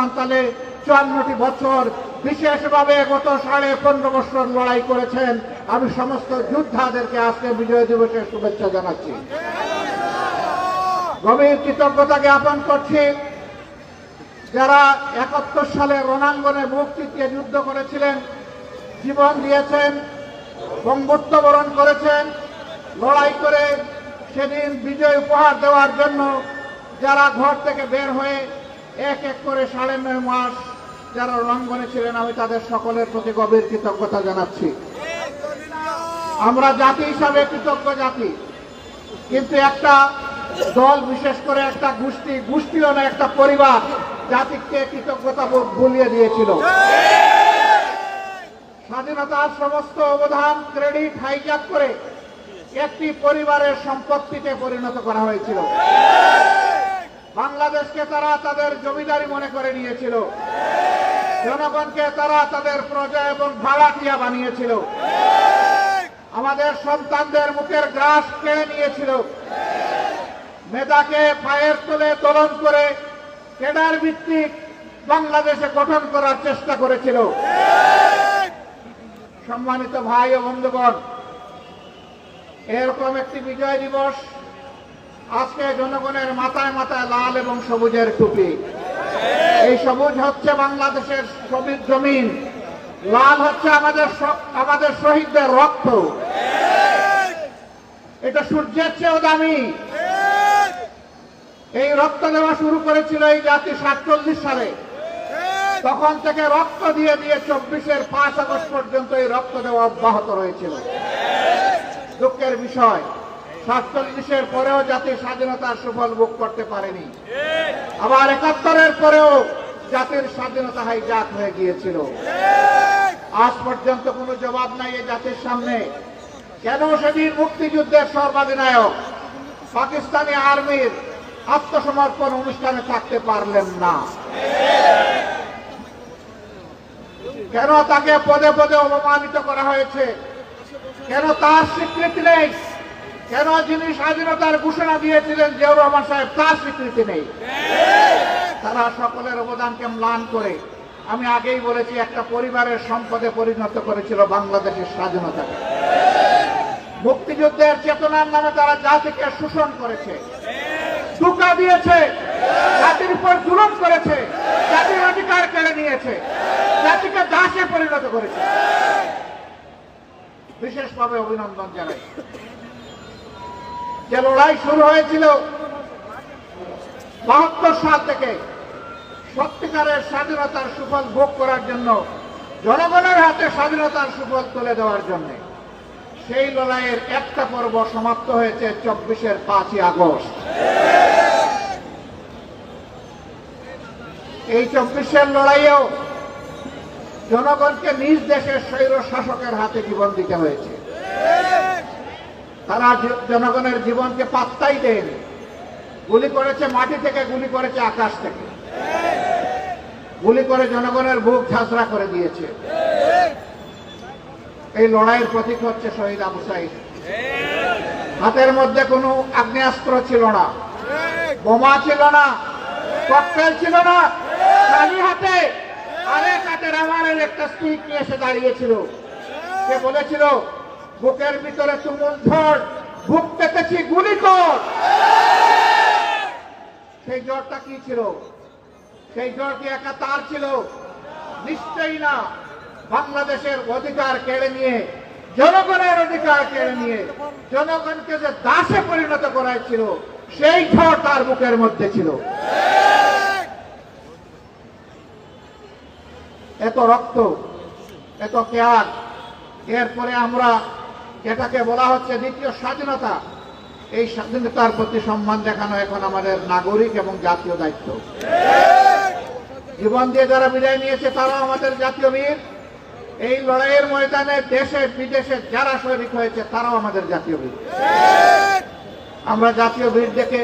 সমান চুয়ান্নটি বছর, বিশেষভাবে গত সাড়ে পনেরো বছর লড়াই করেছেন। আমি সমস্ত যোদ্ধাদেরকে আজকে বিজয় দিবসের শুভেচ্ছা জানাচ্ছি। গভীর কৃতজ্ঞতা জ্ঞাপন করছি, যারা একাত্তর সালে রণাঙ্গনে বুক চিতিয়ে যুদ্ধ করেছিলেন, জীবন দিয়েছেন, বঙ্গত্ব বরণ করেছেন, লড়াই করে সেদিন বিজয় উপহার দেওয়ার জন্য যারা ঘর থেকে বের হয়ে এক এক করে সাড়ে নয় মাস যারা রণাঙ্গনে ছিলেন, আমি তাদের সকলের প্রতি গভীর কৃতজ্ঞতা জানাচ্ছি। আমরা জাতি হিসাবে কৃতজ্ঞ জাতি, কিন্তু একটা দল বিশেষ করে একটা গোষ্ঠী, গোষ্ঠীও না একটা পরিবার জাতিকে কৃতজ্ঞতা ভুলিয়ে দিয়েছিল। স্বাধীনতার সমস্ত অবদান, ক্রেডিট, হাইজ্যাক করে একটি পরিবারের সম্পত্তিতে পরিণত করা হয়েছিল। বাংলাদেশকে তারা তাদের জমিদারি মনে করে নিয়েছিল। জনগণকে তারা তাদের প্রজা এবং ভাড়াটিয়া বানিয়েছিল। আমাদের সন্তানদের মুখের গ্রাস কেড়ে নিয়েছিল। মেধাকে পায়ের তোলে দলন করে কেডার ভিত্তিক বাংলাদেশে গঠন করার চেষ্টা করেছিল। সম্মানিত ভাই ও বন্ধুগণ, এরকম একটি বিজয় দিবস আজকে জনগণের মাথায় মাথায় লাল এবং সবুজের টুপি। এই সবুজ হচ্ছে বাংলাদেশের সবুজ জমিন। লাল হচ্ছে আমাদের আমাদের শহীদদের রক্ত। এটা সূর্যের চেয়েও দামি। এই রক্ত দেওয়া শুরু করেছিল এই জাতি সাতচল্লিশ সালে। তখন থেকে রক্ত দিয়ে দিয়ে চব্বিশের পাঁচ আগস্ট পর্যন্ত এই রক্ত দেওয়া অব্যাহত রয়েছিল। দুঃখের বিষয়। সাতচল্লিশের পরেও জাতি স্বাধীনতার সুফল ভোগ করতে পারেনি। আবার একাত্তরের পরেও জাতির স্বাধীনতা হাইজাক হয়ে গিয়েছিল। আজ পর্যন্ত কোনো জবাব নাই এই জাতির সামনে। কেন সেদিন মুক্তিযুদ্ধের সর্বাধিনায়ক পাকিস্তানি আর্মির আত্মসমর্পণ অনুষ্ঠানে থাকতে পারলেন না। কেন তাকে পদে পদে অপমানিত করা হয়েছে? কেন তার স্বীকৃতি নেই? কেন যিনি স্বাধীনতার ঘোষণা দিয়েছিলেন জিয়াউর রহমান সাহেব, তার স্বীকৃতি নেই। তারা সকলের অবদানকে ম্লান করে, আমি আগেই বলেছি, একটা পরিবারের সম্পদে পরিণত করেছিল বাংলাদেশের স্বাধীনতাকে। মুক্তিযুদ্ধের চেতনার নামে তারা জাতিকে শোষণ করেছে টুকা দিয়েছে, জাতির উপর জুলুম করেছে, জাতির অধিকার কেড়ে নিয়েছে, জাতিকে দাসে পরিণত করেছে। বিশেষভাবে অভিনন্দন জানাই। যে লড়াই শুরু হয়েছিল বাহাত্তর সাল থেকে সত্যিকারের স্বাধীনতার সুফল ভোগ করার জন্য জনগণের হাতে স্বাধীনতার সুফল তুলে দেওয়ার জন্য। সেই লড়াইয়ের একটা পর্ব সমাপ্ত হয়েছে চব্বিশের পাঁচই আগস্ট। এই চব্বিশের লড়াইয়েও জনগণকে নিজ দেশের স্বৈর শাসকের হাতে জীবন দিতে হয়েছে। তারা জনগণের জীবনকে পাত্তাই দেয়নি। গুলি করেছে মাটি থেকে, গুলি করেছে আকাশ থেকে। গুলি করে জনগণের বুক ঝাঁসরা করে দিয়েছে। এই লড়াইয়ের প্রতীক হচ্ছে শহীদ আবু সাইদ। হাতের মধ্যে কোনো আগ্নেয়াস্ত্র ছিল না। বোমা ছিল না। ককটেল ছিল না। খালি হাতে আরেক হাতে রামারের একটা স্টিক নিয়ে এসে দাঁড়িয়েছিল। সে বলেছিল বুকের ভিতরে তুমুল ঝড়, বুক পেতেছি গুলি কর। সেই জ্বরটা কি ছিল? সেই জ্বর কি একা তার ছিল? নিশ্চয়ই না। বাংলাদেশের অধিকার কেড়ে নিয়ে, জনগণের অধিকার কেড়ে নিয়ে, জনগণকে যে দাসে পরিণত করাইছিল সেই ঝড় তার বুকের মধ্যে ছিল। এত রক্ত, এত ত্যাগ, এরপরে আমরা যেটাকে বলা হচ্ছে দ্বিতীয় স্বাধীনতা। এই স্বাধীনতার প্রতি সম্মান দেখানো এখন আমাদের নাগরিক এবং জাতীয় দায়িত্ব। জীবন দিয়ে যারা বিদায় নিয়েছে, তারাও আমাদের জাতীয় বীর। এই লড়াইয়ের ময়দানে দেশে, বিদেশে যারা শরিক হয়েছে, তারাও আমাদের জাতীয় বীর। আমরা জাতীয় বীর দেখে